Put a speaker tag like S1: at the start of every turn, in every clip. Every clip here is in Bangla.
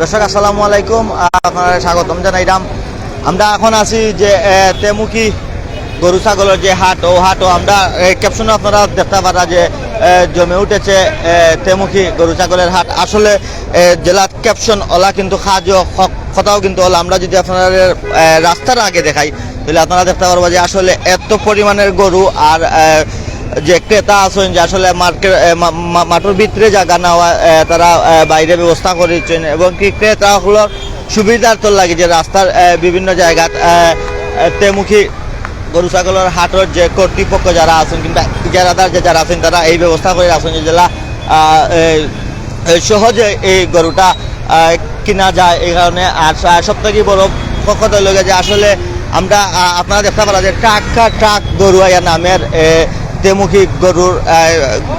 S1: দর্শক আসসালামু আলাইকুম। আপনারা স্বাগতম জানাইলাম। আমরা এখন আছি যে এ, তেমুকি গরু ছাগলের যে হাট ও হাট ও আমরা ক্যাপশনে আপনারা দেখতে পারা যে জমে উঠেছে তেমুখী গরু ছাগলের হাট। আসলে জেলার ক্যাপশন ওলা কিন্তু খাজ কথাও কিন্তু ওলা। আমরা যদি আপনার রাস্তার আগে দেখাই তাহলে আপনারা দেখতে পারব যে আসলে এত পরিমাণের গরু আর যে ক্রেতা আছেন, যে আসলে মার্কেট মাঠের ভিতরে জায়গা নেওয়া তারা বাইরে ব্যবস্থা করেছেন এবং কি ক্রেতাগুলোর সুবিধার্থ লাগে যে রাস্তার বিভিন্ন জায়গা তেমুখী গরু, ছাগলের হাটর যে কর্তৃপক্ষ যারা আছেন কিংবা ইজারাদার যে যারা আছেন, তারা এই ব্যবস্থা করে আছেন যে জেলা সহজে এই গরুটা কিনা যায় এই কারণে। আর সব থেকে বড় কথা হলো যে আসলে আমরা আপনারা দেখতে পারা যে ট্রাক ট্রাক গরু আয়া নামের তেমুখী গরুর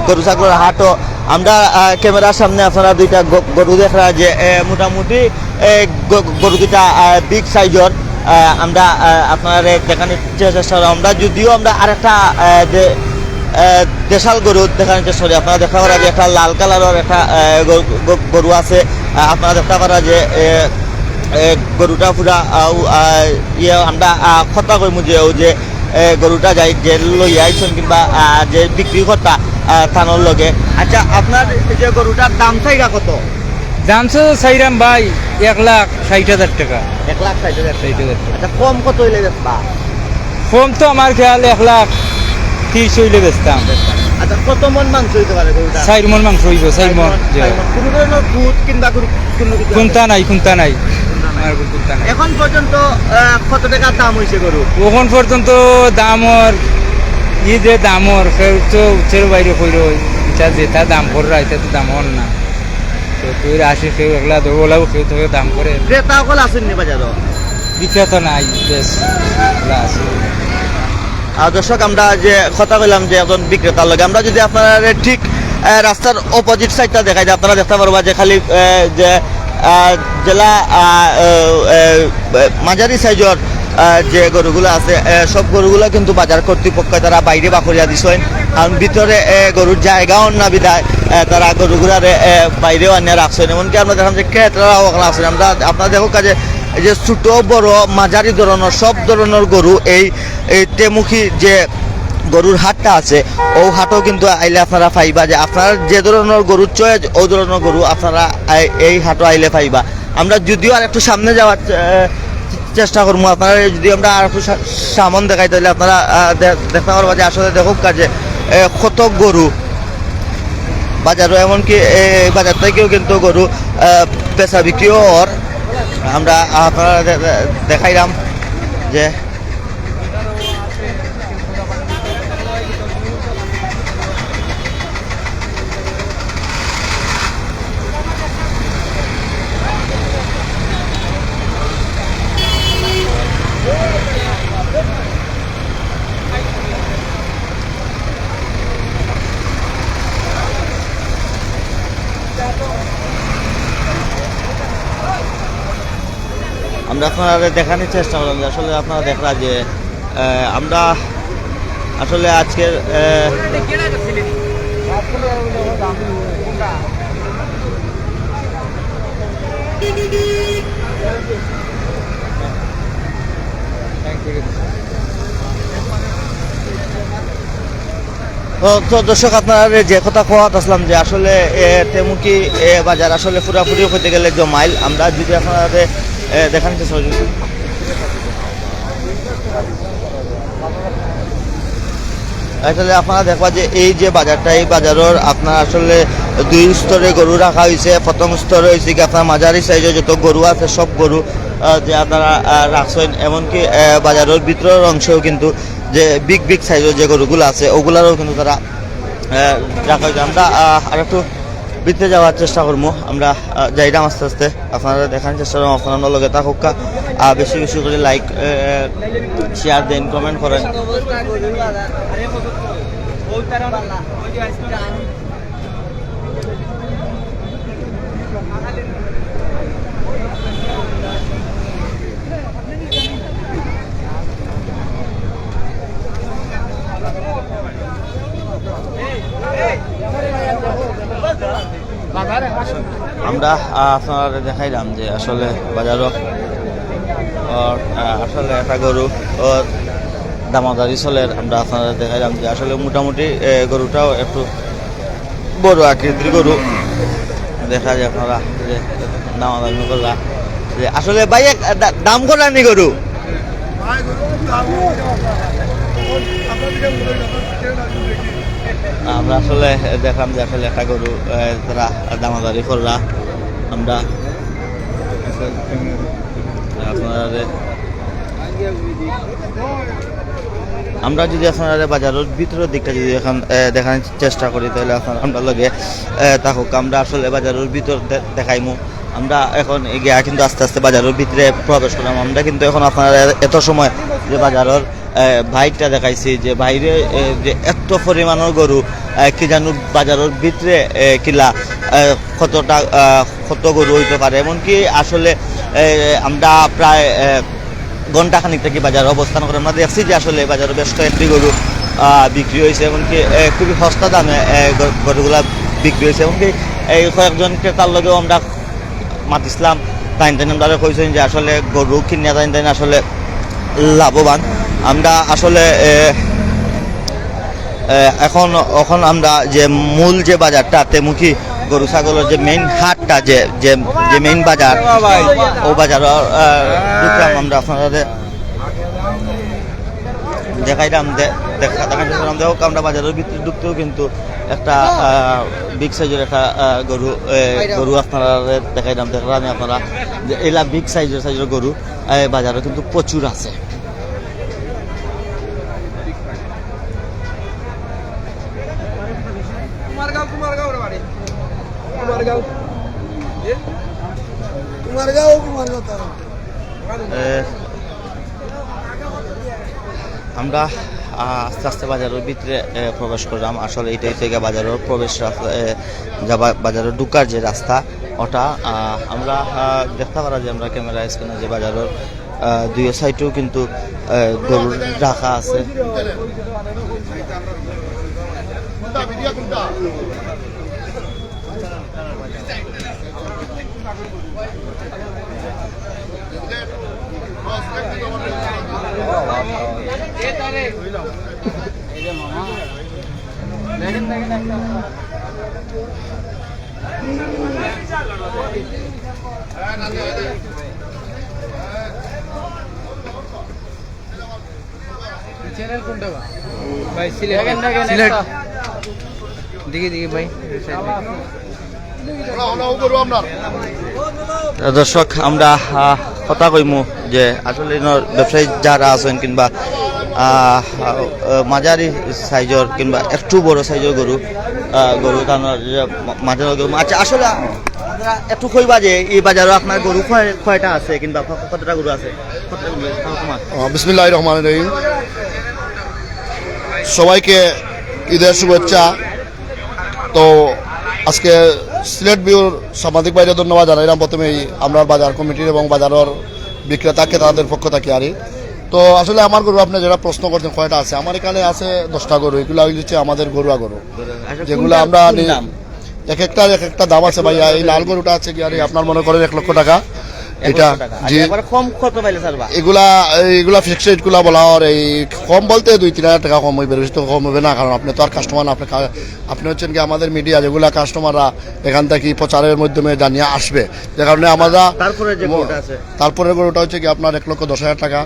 S1: গরু ছাগলের হাটও আমরা ক্যামেরার সামনে আপনারা দুইটা গরু দেখা যে মোটামুটি গরু দুইটা বিগ সাইজর আমরা আপনার দেখানোর চেষ্টা। আমরা যদিও আমরা আরেকটা দেশাল গরু দেখানোর চেষ্টা করি। আপনারা দেখা পারা যে একটা লাল কালারের একটা গরু- আছে। আপনারা দেখতে পারা যে গরুটা পুরা ইয়ে আমরা কথা কইমু যে গরুটা যাই যে লই আইছেন কিংবা যে বিক্রি কর্তা থানোর লগে। আচ্ছা আপনার যে গরুটার দাম চাইরা কত?
S2: দামছো চাইরাম ভাই এক লাখ ষাট হাজার টাকা।
S1: এক লাখ ষাট হাজার
S2: ষাট হাজার
S1: আচ্ছা কম কত হইলে বেচবা?
S2: ফোন তো আমার খেয়াল এক লাখ তিরিশ হইলে বেচতাম
S1: আচ্ছা কত মন মাংস হইতে পারে গরুটা
S2: চার মন মাংস হইব চার মন।
S1: কোনো ধরনের দুধ কিংবা কোনো
S2: কোনটা নাই কোনটা নাই।
S1: এখন পর্যন্ত কত টাকা দাম হয়েছে গরু?
S2: ওখান পর্যন্ত দামর ই যে দামর সেও তো উচ্চের বাইরে কইর এটা যেটা দাম কররা এটা তো দাম হন না। তো তুই আসি কেউ এগুলা দৌড়লাও কেউ তোকে দাম করে
S1: ক্রেতা সকল আসেননি বাজারও
S2: বিক্রেতা নাই বেশ এগুলা আছে।
S1: দর্শক আমরা যে কথা বললাম যে একজন বিক্রেতার লগে আমরা যদি আপনারা ঠিক রাস্তার অপোজিট সাইডটা দেখাই যে আপনারা দেখতে পারবা যে খালি যে জেলা মাঝারি সাইজর যে গরুগুলো আছে সব গরুগুলো কিন্তু বাজার কর্তৃপক্ষ তারা বাইরে বাকরিয়া দিছেন। কারণ ভিতরে গরুর জায়গাও না বিদায় তারা গরুগুলারে বাইরেও আনিয়ে রাখছেন। এমনকি আমরা দেখলাম যে ক্রেতারাও ওখানে আছেন। আমরা, আপনারা দেখো কাজে যে ছোট, বড়, মাঝারি ধরনের, সব ধরনের গরু এই এই তেমুখী যে গরুর হাটটা আছে ও হাটও কিন্তু আইলে আপনারা পাইবা যে আপনার যে ধরনের গরুর চয়েস ও ধরনের গরু আপনারা এই- হাটও আইলে পাইবা। আমরা যদিও আর একটু সামনে যাওয়ার চেষ্টা করব আপনারা, যদি আমরা আর একটু সামন দেখাই, তাহলে আপনারা দেখতে পারবা যে আসলে দেখুক কাজে কত গরু বাজারও এমনকি বাজার থেকেও কিন্তু গরু পেশা বিক্রিও আমরা আপনারা দেখাইলাম যে আমরা আপনারা দেখানোর চেষ্টা করলাম যে আসলে আপনারা দেখলা যে আমরা আসলে আজকের তো দর্শক, আপনারা যে কথা কোয়া আসলাম যে আসলে তেমুকি বাজার আসলে পুরাপুরি হতে গেলে জমাইল আমরা যদি আপনারা দেখানোর চেষ্টা করি আসলে আপনারা দেখবা যে এই যে বাজারটা, এই বাজারের আপনার আসলে দুই স্তরে গরু রাখা হয়েছে প্রথম স্তরে হয়েছে কি আপনার মাঝারি সাইজে যত গরু আছে, সব গরু যে আপনারা রাখছেন। এমনকি বাজারের ভিতরের অংশেও কিন্তু যে বিগ বিগ সাইজের যে গরুগুলো আছে, ওগুলারও কিন্তু তারা রাখা হয়েছে আমরা আর একটু বৃত্তে যাওয়ার চেষ্টা করব আমরা যাইলাম আস্তে আস্তে। আপনারা দেখার চেষ্টা করব আপনার লগে থাকুক বেশি বেশি করে লাইক শেয়ার দেন কমেন্ট করেন। আমরা আপনারা দেখাইলাম যে আসলে বাজারও আসলে একটা গরু ওর দামাদারি চলের আমরা আপনারা দেখাইলাম যে আসলে মোটামুটি গরুটাও একটু বড় আকৃতির গরু। দেখা যায় আপনারা যে দামাদারি করলা। যে আসলে ভাই দাম করানি গরু? আমরা আসলে দেখলাম যে আসলে একটা গরু তারা দামাদারি করলা। আমরা আপনারা আমরা যদি আপনারা বাজারের ভিতরের দিকটা যদি এখন দেখানোর চেষ্টা করি, তাহলে এখন আমরা লগে থাকুক, আমরা আসলে বাজারের ভিতর দেখাইমু। আমরা এখন গিয়া কিন্তু আস্তে আস্তে বাজারের ভিতরে প্রবেশ করলাম। আমরা কিন্তু এখন আপনারা এত সময় যে বাজারের ভাইটা দেখাইছি, যে বাইরে যে এত পরিমাণের গরু কি জানো বাজারের ভিতরে কিলা কতটা কত গরু হইতে পারে। এমনকি আসলে আমরা প্রায় এ, ঘণ্টা খানিক থেকে বাজারে অবস্থান করে। আমরা দেখছি যে আসলে বাজারে বেশ কয়েকটি গরু বিক্রি হয়েছে। এমনকি খুবই সস্তা দামে গরুগুলা বিক্রি হয়েছে। এমনকি এই কয়েকজন ক্রেতার লগেও আমরা মাতিছিলাম। তাই তাই আমরা কইছেন যে আসলে গরু কিনে তাই তাই আসলে লাভবান। আমরা আসলে এখন এখন আমরা যে মূল যে বাজারটা, তেমুখী গরু ছাগলের যে মেইন হাটটা, যে যে মেইন বাজার, ও বাজার আমরা আপনাদের। দেখাইলাম দেখা দেখো, আমরা বাজারের ভিতরে ঢুকতেও কিন্তু একটা বিগ সাইজের একটা গরু গরু আপনারা দেখাইলাম, দেখলাম আপনারা। এলা বিগ সাইজের সাইজের গরু বাজারে কিন্তু প্রচুর আছে। আমরা আস্তে আস্তে বাজারের ভিতরে প্রবেশ করলাম। আসলে এটাই থেকে বাজারের প্রবেশ রাস্তা যা বাজারে ঢুকার যে রাস্তা, ওটা আমরা দেখতে পারা যে আমরা ক্যামেরা স্ক্রিনে যে বাজারের দুই সাইডেও কিন্তু গরুর রাখা আছে।
S3: চ্যানেল কোনটা
S2: ভাই সিলেট
S3: সিলেট।
S2: দিকে দিকে ভাই
S1: দর্শক আমরা কথা কইমু যে আসলে ব্যবসায়ী যারা আছেন কিংবা মাঝারি সাইজর কিংবা একটু বড় সাইজের গরু গরু মাঝারি আচ্ছা আসলে আপনারা একটু কইবা যে এই বাজারে আপনার গরু কয়টা আছে কিংবা কতটা গরু আছে।
S4: বিসমিল্লাহ রহমান রহিম। সবাইকে ঈদের শুভেচ্ছা। তো আজকে সিলেট বিউর সামাজিক বাইরে ধন্যবাদ জানাইলাম প্রথমেই আমরা বাজার কমিটির এবং বাজারের বিক্রেতাকে তাদের পক্ষ থাকি আরি। তো আসলে আমার গরু আপনি যেটা প্রশ্ন করছেন কয়টা আছে? আমার এখানে আছে দশটা গরু এগুলো হচ্ছে আমাদের গরুয়া গরু।
S1: আচ্ছা,
S4: যেগুলো আমরা এক একটা এক একটা দাম আছে ভাইয়া। এই লাল গরুটা আছে কি আরে আপনার মনে করেন এক লক্ষ টাকা। এটা
S1: কম কত পাইলে স্যারবা
S4: এগুলা এগুলা ফিক্সড রেটগুলা বলা আর এই কম বলতে দুই তিন হাজার টাকা কম হইবে বেশি তো কম হবে না কারণ আপনি তো আর কাস্টমার আপনি আপনি হচ্ছেন কি আমাদের মিডিয়া যেগুলা কাস্টমাররা এখান থেকে প্রচারের মাধ্যমে জানিয়ে আসবে। যে কারণে আমরা
S1: তারপরে গরুটা
S4: গরুটা হচ্ছে কি আপনার এক লক্ষ দশ হাজার টাকা।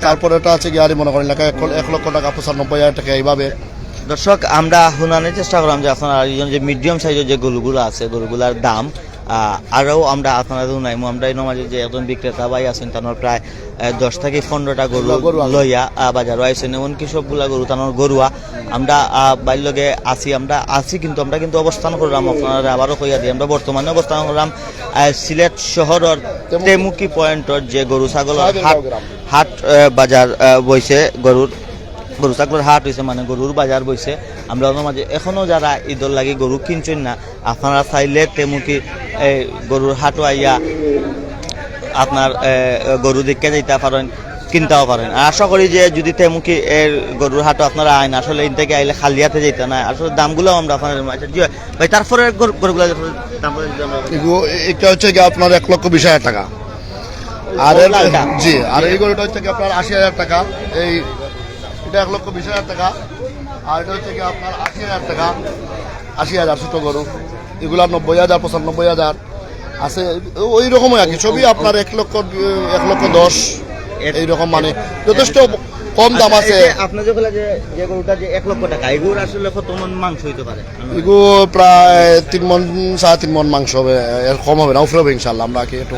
S1: তারপরে
S4: ওটা আছে কি আর মনে করেন এক- লক্ষ টাকা পঁচানব্বই হাজার টাকা এইভাবে।
S1: দর্শক আমরা শুনানোর চেষ্টা করলাম যে আপনার যে মিডিয়াম সাইজের যে গরুগুলো আছে গরুগুলার দাম আরও আমরা আপনারা শুনাইমু আমরা এই নমাজে যে একজন বিক্রেতা ভাই আছেন তানোর প্রায় দশ থেকে পনেরোটা গরু। লইয়া আহ, বাজারও আইসেন এমনকি সবগুলা গরু তানোর গরুয়া আমরা আহ, বাইর লগে আছি আমরা আছি কিন্তু আমরা কিন্তু অবস্থান করলাম আপনারা আবারও কইয়া দিই আমরা বর্তমানে অবস্থান করলাম সিলেট শহরের
S4: তেমুকি-
S1: পয়েন্টর যে গরু
S4: সাহেবের
S1: হাট। হাট বাজার বইছে গরুর গরু ছাগলের হাট হয়েছে মানে গরুর বাজার বইছে আমরা ওনার মাঝে এখনও যারা ঈদর লাগি গরু কিনছেন না আপনারা চাইলে তেমুকি এই গরুর হাটও আইয়া আপনার গরু দেখে যাইতে পারেন কিনতেও পারেন। আর আশা করি যে যদি তেমুকি এর গরুর হাটও আপনারা আইন আসলে ইন থেকে আইলে খালিয়াতে যেতে না। আসলে দামগুলো আমরা আপনাদের মাঝে জি ভাই তারপরে গরুগুলো
S4: এটা হচ্ছে কি আপনার এক লক্ষ বিশ হাজার টাকা। আর জি আর এই গরুটা হচ্ছে আপনার আশি হাজার টাকা। এই এটা এক লক্ষ বিশ হাজার টাকা আর এটা হচ্ছে কি আপনার আশি হাজার টাকা আশি হাজার ছোটো গরু এগুলো নব্বই হাজার পঁচানব্বই হাজার আছে ওই রকমই আর কি। ছবি আপনার এক লক্ষ এক লক্ষ দশ এইরকম মানে। যথেষ্ট কম দাম আছে।
S1: আচ্ছা, এই যে যে বলে যে যে গরুটা যে এক লক্ষ টাকা গরুর আসলে কত মন মাংস হইতে পারে?
S4: এগু প্রায় তিন মন সাড়ে তিন মন মাংস হবে। এর কম হবে না উফরে হবে ইনশাল্লাহ আমরা কি একটু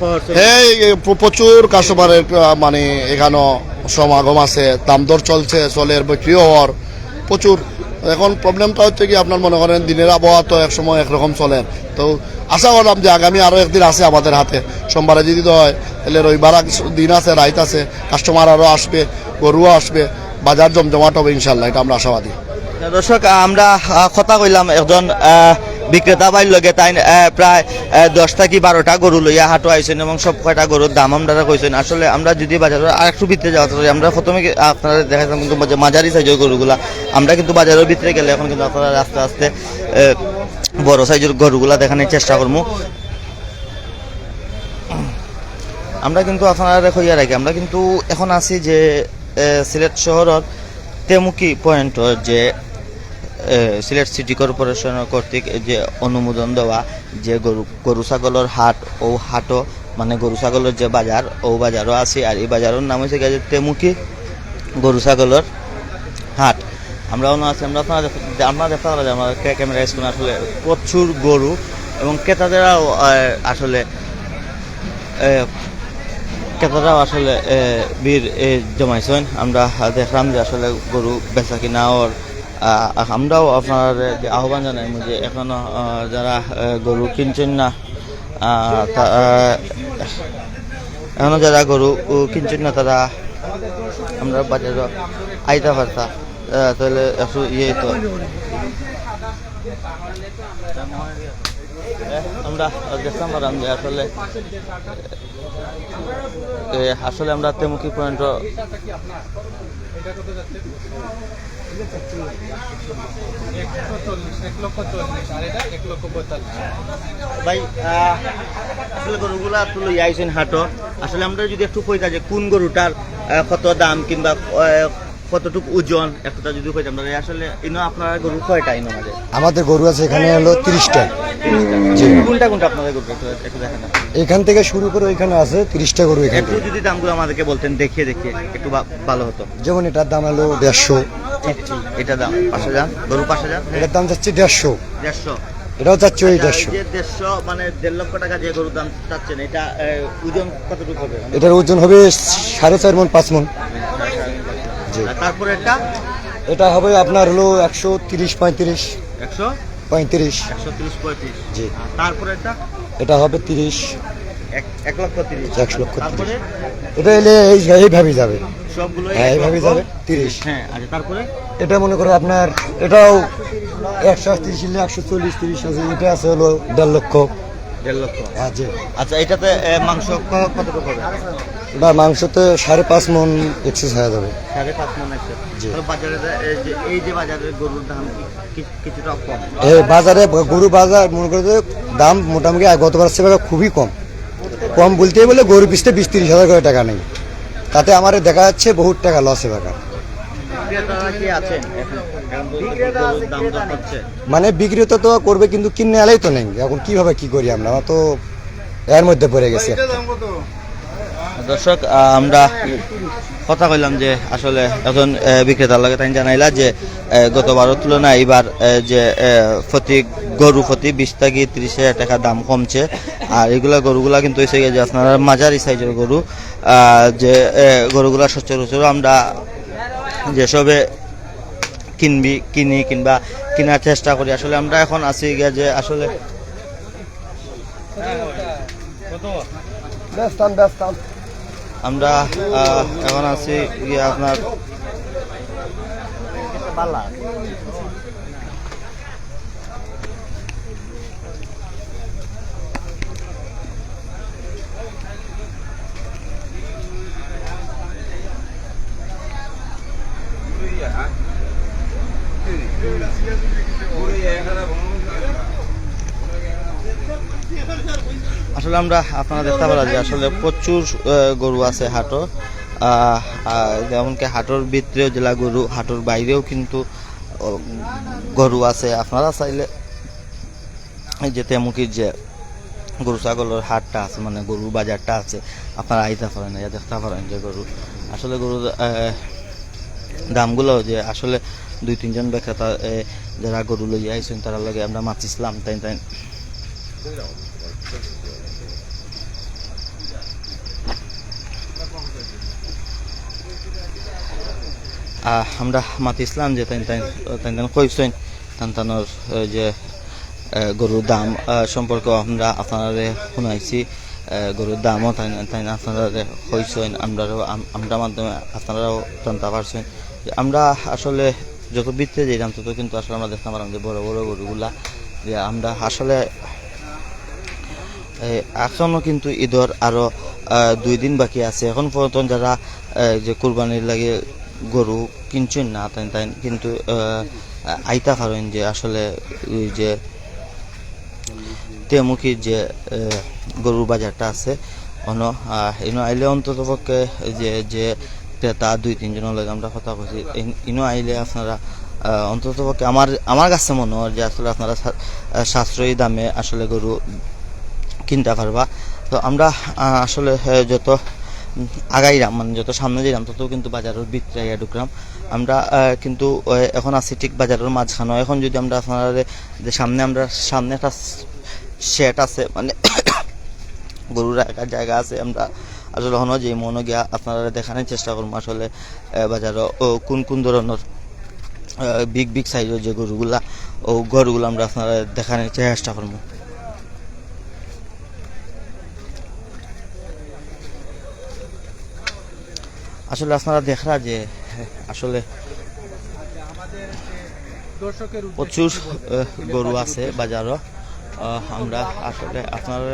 S1: খরচ
S4: এই প্রচুর কাস্টমারের মানে এখানে সমাগম আছে। দাম দর চলছে চলে বিক্রি হওয়ার প্রচুর। এখন প্রবলেমটা হচ্ছে কি আপনার মনে করেন দিনের আবহাওয়া তো এক সময় একরকম চলে। তো আশা করলাম যে আগামী আরও একদিন আছে আমাদের হাতে। সোমবারে যদি তো হয় তাহলে রবিবার দিন আছে রাইত আছে কাস্টমার আরও আসবে গরুও আসবে বাজার জমজমাট হবে ইনশাল্লাহ এটা আমরা আশাবাদী।
S1: দর্শক আমরা কথা কইলাম একজন বিক্রেতা বাইর লগে তাই প্রায় দশটা কি বারোটা গরু লইয়া হাটো আইছেন এবং সব কয়টা গরুর দাম আমরা কইছেন। আসলে আমরা যদি বাজারে আর একটু ভিতরে যাওয়া চাই, আমরা প্রথমে আপনারা দেখাইছিলাম কিন্তু মাঝারি সাইজের গরুগুলা আমরা কিন্তু বাজারের ভিতরে গেলে এখন কিন্তু আপনারা আস্তে আস্তে বড় সাইজের গরুগুলা দেখানোর চেষ্টা করব আমরা কিন্তু আপনারা কইয়া রাখি, আমরা কিন্তু এখন আছি যে সিলেট শহরের তেমুকি পয়েন্ট যে সিলেট সিটি কর্পোরেশনের কর্তৃক যে অনুমোদন দেওয়া যে গরু গরু ছাগলের হাট ও হাটও মানে গরু ছাগলের যে বাজার, ও বাজারও আছে, আর এই বাজারের নাম হচ্ছে গিয়ে যে তেমুকি গরু ছাগলের হাট। আমরা অন্য আছি, আমরা আপনারা আপনারা দেখতে পারা যায় আমরা ক্যামেরা স্ক্রিনে আসলে প্রচুর গরু এবং ক্রেতাদেরাও আসলে ক্রেতারাও আসলে ভিড় জমাইছেন। আমরা দেখলাম যে আসলে গরু বেচা কিনা ওর আমরাও আপনার আহ্বান জানাই যে এখনও যারা গরু কিনছেন না এখনও যারা গরু কিনছেন না তারা আমরা বাজারে আইতা পারতা তাহলে একটু ইয়ে তো। আমরা দেখলাম পারলাম যে আসলে আসলে আমরা তেমুকি পয়েন্ট ভাই আসলে গরুগুলা তো লই আইছেন হাটো আসলে আমরা যদি একটু কইতা যে কোন গরুটার কত দাম কিংবা কতটুকু ওজন একটা যদি কইতাম তাহলে আসলে ইনো আপনার গরু কয়টা ইনো মাঝে
S5: আমাদের গরু আছে এখানে হলো তিরিশটা।
S1: কোনটা কোনটা আপনাদের গরু একটু একটু দেখেন
S5: এখান থেকে শুরু করে ওইখানে আছে তিরিশটা গরু এখান
S1: একটু যদি দামগুলো আমাদেরকে বলতেন দেখিয়ে দেখিয়ে একটু ভালো হতো।
S5: যেমন এটার দাম হলো দেড়শো।
S1: এটা দাম। পাঁচ হাজার? গরু পাঁচ হাজার?
S5: এটার দাম যাচ্ছে দেড়শো।
S1: দেড়শো।
S5: এটাও যাচ্ছে ওই
S1: আচ্ছা,
S5: দেড়শো।
S1: দেড়শো মানে দেড় লক্ষ টাকা যে গরুর দাম চাচ্ছেন এটা ওজন কতটুকু হবে?
S5: এটার ওজন হবে সাড়ে চার মন পাঁচ মন।
S1: তারপরে এটা?
S5: এটা হবে আপনার হলো একশো তিরিশ পঁয়ত্রিশ।
S1: একশো?
S5: পঁয়ত্রিশ।
S1: একশো তিরিশ পঁয়ত্রিশ।
S5: জি।
S1: তারপরে এটা?
S5: এটা হবে তিরিশ।
S1: এক লক্ষ তিরিশ।
S5: এক লক্ষ
S1: তারপরে?
S5: এটা এলে এই এইভাবেই যাবে।
S1: সবগুলো
S5: হ্যাঁ এইভাবেই যাবে। তিরিশ।
S1: হ্যাঁ আচ্ছা তারপরে?
S5: এটা মনে করো আপনার এটাও একশো তিরিশ হলে একশো চল্লিশ তিরিশ আছে। এটা আছে হলো দেড় লক্ষ।
S1: দেড় লক্ষ।
S5: হ্যাঁ
S1: আচ্ছা এটাতে মাংস কতটুকু হবে?
S5: বা মাংসতে সাড়ে পাঁচ মন এক্সেস হয়ে যাবে।
S1: সাড়ে পাঁচ মন বাজারে যে- এই যে এই বাজারের গরুর দাম কি- কি- কিছুটা কম?
S5: বাজারে গরু বাজার মনে করে দাম মোটামুটি গতবার সেভাবে খুবই কম। কম বলতেই বলে গরু পিসতে বিশ তিরিশ হাজার করে টাকা নেই। তাতে আমার দেখা যাচ্ছে বহুত টাকা লস এবার মানে বিক্রেতা তো করবে কিন্তু কিনে আলেই তো নেই। এখন কীভাবে কি করি আমরা? আমরা তো এর মধ্যে পড়ে গেছি।
S1: দর্শক আমরা কথা কইলাম যে আসলে আহ, বিক্রেতার লগে তাই জানাইলা যে আহ, গতবারের তুলনায় এবার যে প্রতি গরু প্রতি বিশ থেকে ত্রিশ হাজার টাকা দাম কমছে। আর এগুলা গরুগুলা কিন্তু গিয়ে যে আপনার মাঝারি সাইজের গরু যে গরুগুলা সচরাচর আমরা যেসবে কিনবি কিনি কিংবা কেনার চেষ্টা করি আসলে আমরা এখন আছি গিয়ে যে আসলে
S5: ব্যস্তাম
S1: আমরা এখন আছি আপনার আসলে আমরা আপনারা দেখতে পারা যে আসলে প্রচুর গরু আছে আহ, যেমনকি হাটর ভিতরেও জেলা গরু হাটর বাইরেও কিন্তু গরু আছে। আপনারা চাইলে যে তেমুকির যে গরু ছাগলের হাটটা আছে মানে গরু বাজারটা আছে আপনারা আইতে পারেন ইয়া দেখতে পারেন যে গরু। আসলে গরু দামগুলো যে আসলে দুই তিনজন বিক্রেতা যারা গরু লইয়া আইছেন তারা লগে আমরা মাতিছিলাম তাই তাই। আমরা মাতিছিলাম যে তাই তাই যে গরুর দাম সম্পর্কে আমরা আপনারা শুনাইছি। গরুর দামও তাই তাই আপনারা কইছেন আমরাও আমরা মাধ্যমে আপনারাও জানতে পারছেন। আমরা আসলে যত বৃত্তে যেতাম তত কিন্তু আসলে আমরা দেখতে পারলাম যে বড় বড় গরুগুলা। যে আমরা আসলে এই এখনও কিন্তু ঈদর আরও আহ, দুই দিন বাকি আছে। এখন পর্যন্ত যারা যে কুরবানির লাগে গরু কিনছেন না, তাই তাই কিন্তু আইতা পারেন যে আসলে ওই যে তেমুখির যে গরুর বাজারটা আছে, অন ইনো আইলে অন্তত পক্ষে যে যে ক্রেতা দুই, তিনজনের লাগে আমরা কথা কইছি, ইন- আইলে আপনারা অন্তত পক্ষে আমার আমার কাছে মনে হয় যে আসলে আপনারা সাশ্রয়ী দামে আসলে গরু কিনতে পারবা। তো আমরা আসলে যত উম, আগাইলাম মানে যত সামনে যাইলাম তত কিন্তু বাজারের ভিতরে আইয়া ঢুকলাম। আমরা কিন্তু এখন আছি ঠিক বাজারের মাঝখানে এখন যদি আমরা আপনারা যে সামনে আমরা সামনে একটা শেট আছে মানে গরুর রাখার জায়গা আছে আমরা আসলে হনো যে মনে গিয়া আপনারা দেখানোর চেষ্টা করব আসলে বাজারে ও কোন কোন ধরনের বিগ বিগ সাইজের যে গরুগুলা ও গরুগুলো আমরা আপনারা দেখানোর চেষ্টা করব। আসলে আপনারা দেখরা যে আসলে প্রচুর গরু আছে বাজারও। আমরা আসলে আপনারা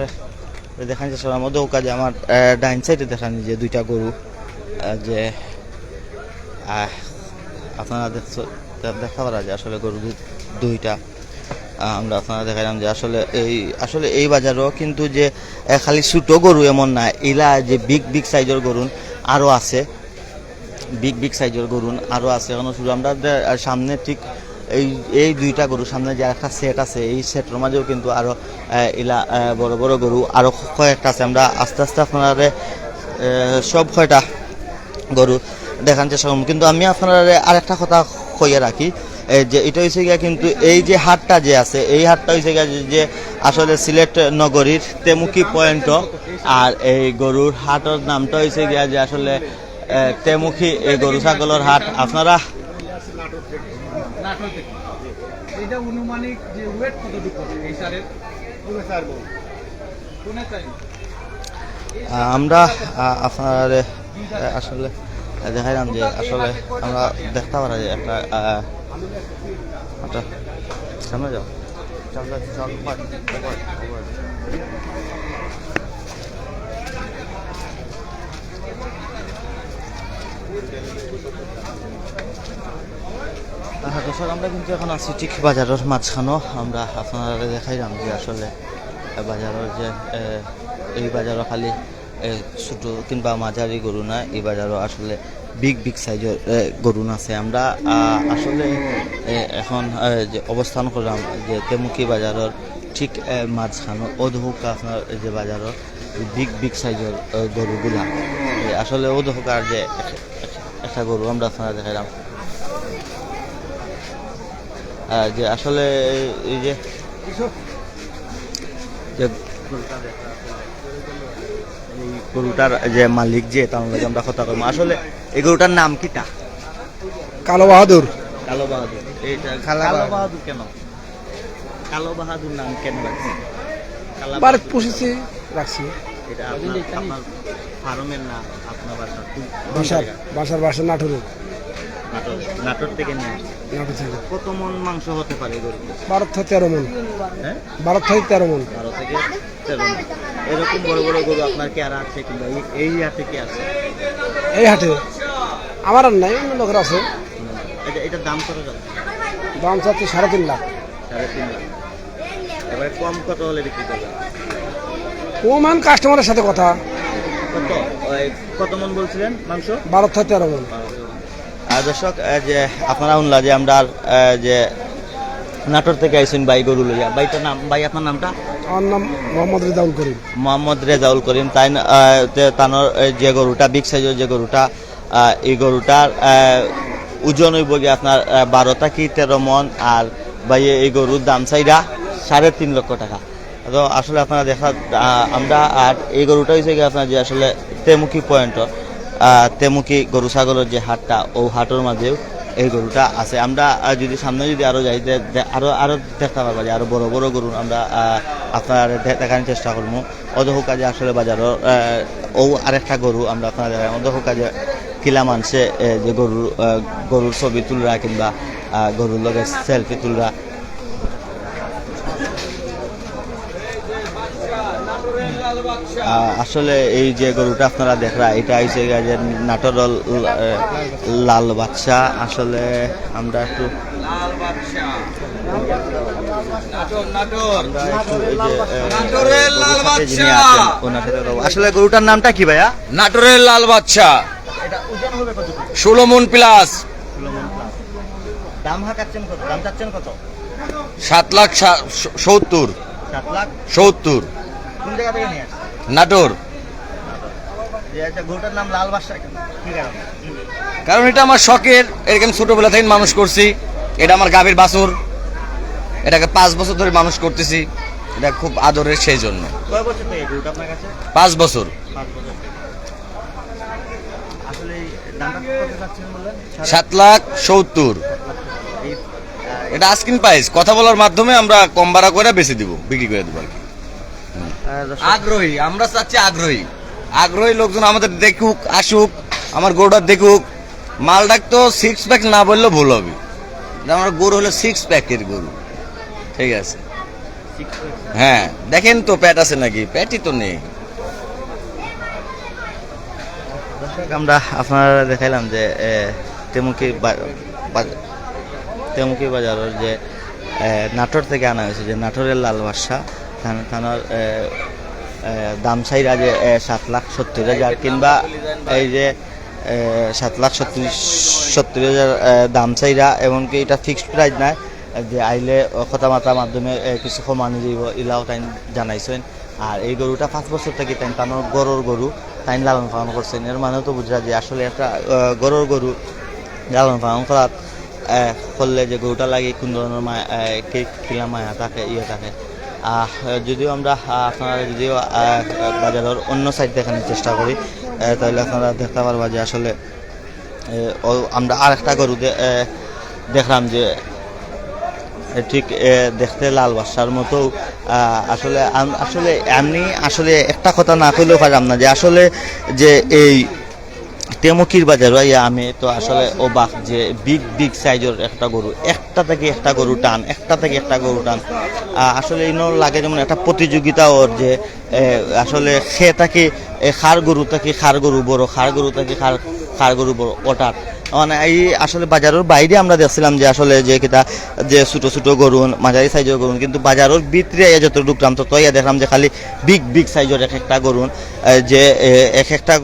S1: দেখান চেষ্টা করার মধ্যে কাজে আমার ডাইন সাইডে দেখানি যে দুইটা গরু যে আপনারা দেখছো- দেখা পারা যে আসলে গরু দুইটা আমরা আপনারা দেখালাম যে আসলে এই আসলে এই বাজারও কিন্তু যে খালি ছোটো গরু এমন না এলা যে বিগ বিগ সাইজের গরু আরও আছে। বিগ বিগ সাইজের গরু আরও আছে এখন শুধু আমরা সামনে ঠিক এই এই দুইটা গরু সামনে যে একটা সেট আছে এই সেটের মাঝেও কিন্তু আরও আহ, ইলা আহ, বড় বড় গরু আরও কয়েকটা আছে। আমরা আস্তে আস্তে আপনারা সব কয়টা গরু দেখান চেষ্টা করব। কিন্তু আমি আপনারা আরেকটা কথা কইয়া রাখি যে এটা হয়েছে গিয়া কিন্তু এই যে হাটটা যে আছে এই হাটটা হয়েছে গিয়া যে- আসলে সিলেট নগরীর তেমুকি পয়েন্ট। আর এই গরুর হাটের নামটা হয়েছে গিয়া যে আসলে তেমুখী এই গরু ছাগলের হাট। আপনারা?
S3: এটা অনুমানিক যে ওয়েট কতটুকু এই সারের? কোনে চাই?
S1: আহ, আমরা আপনার আসলে দেখাইলাম যে আসলে আমরা দেখতে পারা যে একটা একটা সামনে যাও চল, চল, চল, উপর, উপর, উপর। হ্যাঁ দর্শক আমরা কিন্তু এখন আছি ঠিক বাজারের মাঝখানেও আমরা আপনারা দেখাইলাম যে আসলে বাজারের যে এই বাজারও খালি ছোট কিংবা মাঝারি গরু না এই বাজারও আসলে বিগ বিগ সাইজের এ, গরু আছে। আমরা আসলে এখন যে অবস্থান করলাম যে তেমুকি বাজারের ঠিক মাঝখানে অধহুক আপনার যে বাজারের বিগ বিগ সাইজের গরুগুলা। আসলে অধহুকার যে একটা গরু আমরা আপনারা দেখাইলাম। যে আসলে এই যে গরুটার যে মালিক যে তার আমরা কথা আসলে এই গরুটার নাম কিটা?
S5: কালো বাহাদুর।
S1: কালো বাহাদুর। এইটা
S5: কালো বাহাদুর।
S1: কেন? কালো বাহাদুর নাম কেন রাখছে কালো
S5: বার পুষেছি রাখছি।
S1: এটা আপনার আপনার ফার্মের না আপনার বাসা
S5: বাসার? বাসার বাসার নাটুরে।
S1: থেকে নিয়ে।
S5: থেকে।
S1: কত মন মাংস হতে পারে গরু
S5: বারো থেকে তেরো মন।
S1: হ্যাঁ?
S5: বারো থেকে তেরো মন।
S1: বারো থেকে তেরো মণ। এরকম বড় বড় গরু আপনার কি আর আছে কিংবা এই- কি আছে?
S5: এই হাটে আমার আর নাই অন্য লোকের আছে।
S1: এটা এটার দাম কত যাচ্ছে?
S5: দাম চাচ্ছি সাড়ে তিন লাখ।
S1: সাড়ে তিন লাখ। এবারে কম কত হলে বিক্রি করবেন?
S3: ওমান কাস্টমারের সাথে কথা।
S1: কত? ওই কত মন বলছিলেন মাংস?
S3: বারো থেকে তেরো মন।
S1: দর্শক যে আপনারা শুনলা যে আমরা যে নাটোর থেকে আইসুন বাই গরু লইয়া। বাইটার নাম বাই আপনার নামটা?
S3: আমার নাম মোহাম্মদ রিদাউল করিম।
S1: মোহাম্মদ রেজাউল করিম। তাই তানোর যে গরুটা বিগ সাইজের যে গরুটা এই গরুটার ওজন হইব গিয়ে আপনার বারোটা কি তেরো মন। আর ভাই এই গরুর দাম চাইরা সাড়ে তিন লক্ষ টাকা। তো আসলে আপনারা দেখা আমরা আর এই গরুটা হয়েছে গিয়ে আপনার যে আসলে তেমুখী পয়েন্ট তেমুখী গরু ছাগলের যে হাটটা, ও হাটের মাঝেও এই গরুটা আছে। আমরা যদি সামনে যদি আরও যাই, দে- দে- আরও আরও দেখতে পারব যে আরও বড় বড় গরু আমরা আপনার দেখানোর চেষ্টা করব অদহ কাজে আসলে বাজারও ও আরেকটা গরু আমরা আপনার দেখাই। অদহ কাজে কিলা মানছে যে গরুর গরুর ছবি তুলরা কিংবা গরুর লগে সেলফি তুলরা। আসলে এই যে গরুটা আপনারা দেখরা এটা গিয়ে যে নাটোর লাল বাচ্চা আসলে আমরা একটু। আসলে গরুটার নামটা কি ভাইয়া?
S2: নাটোরের লাল বাচ্চা ষোলো মন প্লাস।
S1: দাম হাঁকাচ্ছেন কত? দাম চাচ্ছেন কত?
S2: সাত লাখ সত্তর।
S1: সাত লাখ?
S2: সত্তর।
S1: কোন জায়গা থেকে নিয়ে
S2: নাটোর।
S1: কারণে?
S2: এটা আমার শখের এরকম ছোটবেলা থেকে মানুষ করছি। এটা আমার গাভীর বাছুর। এটাকে পাঁচ বছর ধরে মানুষ করতেছি। এটা খুব আদরের সেই জন্য। পাঁচ বছর। সাত লাখ সত্তর। এটা আস্কিন প্রাইস কথা বলার মাধ্যমে আমরা কম ভাড়া করে বেশি দিব বিক্রি করে দেবো আর কি। আগ্রহী আমরা চাচ্ছি আগ্রহী। আগ্রহী লোকজন আমাদের দেখুক আসুক আমার গরুটা দেখুক। মালটাক তো সিক্স প্যাক না বললেও ভুল হবে। আমার গরু হলো সিক্স প্যাকের গরু। ঠিক আছে। হ্যাঁ দেখেন তো প্যাট আছে নাকি? প্যাটই তো নেই।
S1: আমরা আপনারা দেখাইলাম যে তেমুকি তেমুকি বাজারের যে নাটোর থেকে আনা হয়েছে যে নাটোরের লাল থান- থানার দাম চাইরা যে সাত লাখ সত্তর হাজার কিংবা এই যে সাত লাখ সত্তর সত্তর হাজার দাম চাইরা এমনকি এটা ফিক্সড প্রাইস নাই যে আইলে কথাবার্তার মাধ্যমে এ, কিছু কমানি দিব ইলাও তাই জানাইছেন। আর এই গরুটা পাঁচ বছর থেকে তাই তানোর গরুর গরু তাই লালন পালন করছেন। এর মানে তো বুঝরা যে আসলে একটা গরুর গরু লালন পালন করার করলে যে গরুটা লাগে কোন ধরনের মায়া কিলা মায়া থাকে ইয়ে থাকে। যদিও আমরা আপনারা যদিও বাজারের অন্য সাইড দেখানোর চেষ্টা করি তাহলে আপনারা দেখতে পারবা যে আসলে আমরা আর একটা গরু দেখলাম যে ঠিক দেখতে লাল বাসার মতো আসলে আসলে এমনি, আসলে একটা কথা না কইলেও পারলাম না যে আসলে যে এই তেমুকির বাজার, ভাইয়া, আমি তো আসলে অবাক যে বিগ বিগ সাইজের একটা গরু, একটা থেকে একটা গরু টান, একটা থেকে একটা গরু টান। আসলে ইনোর লাগে যেমন একটা প্রতিযোগিতা ওর যে আসলে সে থাকে খার গরু থাকে খার গরু বড়, খার গরু থাকে খার খার গরু বড়, ওটার। মানে এই আসলে বাজারের বাইরে আমরা দেখছিলাম যে আসলে যে কিতা যে ছোট ছোট গরু মাঝারি সাইজের গরু কিন্তু বাজারের ভিতরে ইয়া যত ঢুকলাম তো ইয়া দেখলাম যে খালি বিগ বিগ সাইজের এক একটা গরু আহ, যে এক একটা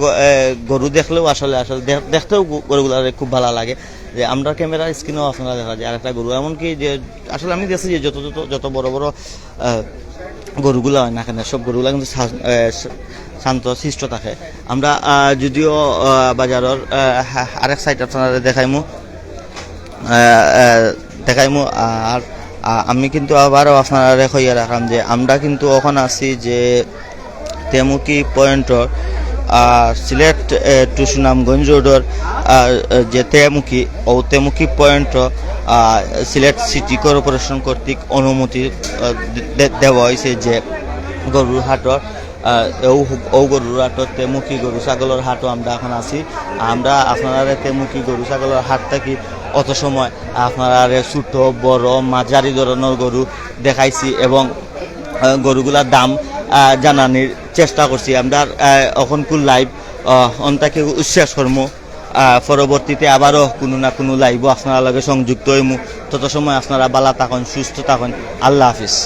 S1: গরু দেখলেও আসলে আসলে দেখতেও গরুগুলো খুব ভালো লাগে। যে আমরা ক্যামেরার স্ক্রিনেও আপনারা দেখা যায় আরেকটা গরু এমনকি যে আসলে আমি দেখছি যে যত যত যত বড় বড় গরুগুলো হয় না কেন সব গরুগুলো কিন্তু শান্ত, সৃষ্ট থাকে। আমরা যদিও বাজারের আরেক সাইড আপনারা দেখাইমু। দেখাইমু, আর আমি কিন্তু আবারও আপনারা হইয়া রাখলাম যে আমরা কিন্তু ওখানে আছি যে তেমুকি পয়েন্টর সিলেট টু সুনামগঞ্জ রোডর যে তেমুকি, ও Temukhi point Sylhet city corporation কর্তৃক অনুমতি দেওয়া হয়েছে যে গরুর হাটর ও গরুর হাটর তেমুকি গরু ছাগলের হাটও আমরা এখন আছি। আমরা আপনারা তেমুখী গরু ছাগলের হাট থাকি অত সময় আপনারা ছোট, বড়, মাঝারি ধরনের গরু দেখাইছি এবং গরুগুলার দাম জানানির চেষ্টা করছি। আমরা এখন কুল লাইভ অন্তাকে উচ্ছ্বাস কর্ম। পরবর্তীতে আবারও কোনো না কোনো লাইভও আপনারা লগে সংযুক্ত হইমু। তত সময় আপনারা বালা থাকুন, সুস্থ থাকুন। আল্লাহ হাফিজ।